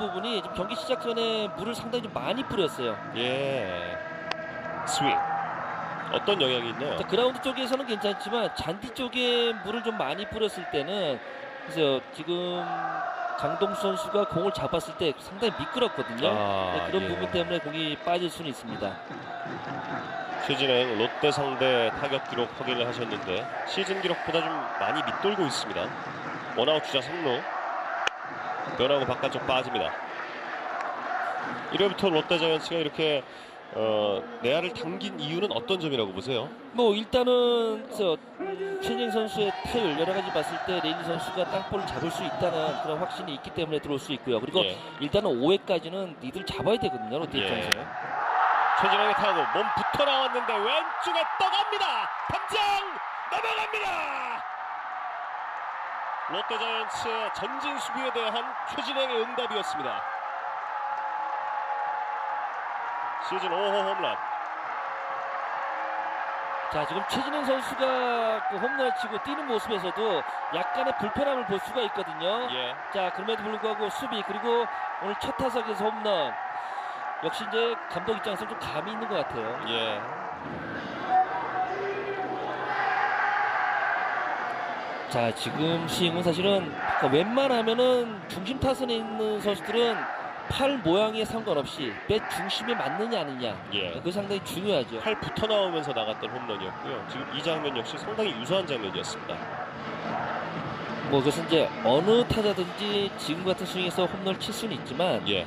부분이 좀 경기 시작 전에 물을 상당히 좀 많이 뿌렸어요. 예. 스윙. 어떤 영향이 있나요? 자, 그라운드 쪽에서는 괜찮지만 잔디 쪽에 물을 좀 많이 뿌렸을 때는 그래서 지금 강동수 선수가 공을 잡았을 때 상당히 미끄럽거든요. 아, 네, 그런 예. 부분 때문에 공이 빠질 수는 있습니다. 최진행 롯데 상대 타격 기록 확인을 하셨는데 시즌 기록보다 좀 많이 밑돌고 있습니다. 원아웃 주자 3루 변하고 바깥쪽 빠집니다. 1회부터 롯데 자이언츠가 이렇게 어, 내야를 당긴 이유는 어떤 점이라고 보세요? 뭐 일단은 저 음, 최진 선수의 타율 여러 가지 봤을 때 레인 선수가 땅볼을 잡을 수 있다는 그런 확신이 있기 때문에 들어올 수 있고요. 그리고 예. 일단은 5회까지는 니들 잡아야 되거든요. 롯데 예. 입장에서. 최진행이 타고 몸 붙어 나왔는데 왼쪽에 떠갑니다. 담장 넘어갑니다. 롯데 자이언츠의 전진 수비에 대한 최진행의 응답이었습니다. 시즌 5호 홈런. 자 지금 최진행 선수가 그 홈런을 치고 뛰는 모습에서도 약간의 불편함을 볼 수가 있거든요. 예. 자 그럼에도 불구하고 수비 그리고 오늘 첫 타석에서 홈런 역시 이제 감독 입장에서 좀 감이 있는 것 같아요. 예. 자 지금 스윙은 사실은 그러니까 웬만하면은 중심 타선에 있는 선수들은 팔 모양에 상관없이 배 중심에 맞느냐 아니냐 예. 그 상당히 중요하죠. 팔 붙어 나오면서 나갔던 홈런이었고요. 지금 이 장면 역시 상당히 유사한 장면이었습니다. 뭐 그것은 이제 어느 타자든지 지금 같은 스윙에서 홈런을 칠 수는 있지만 예.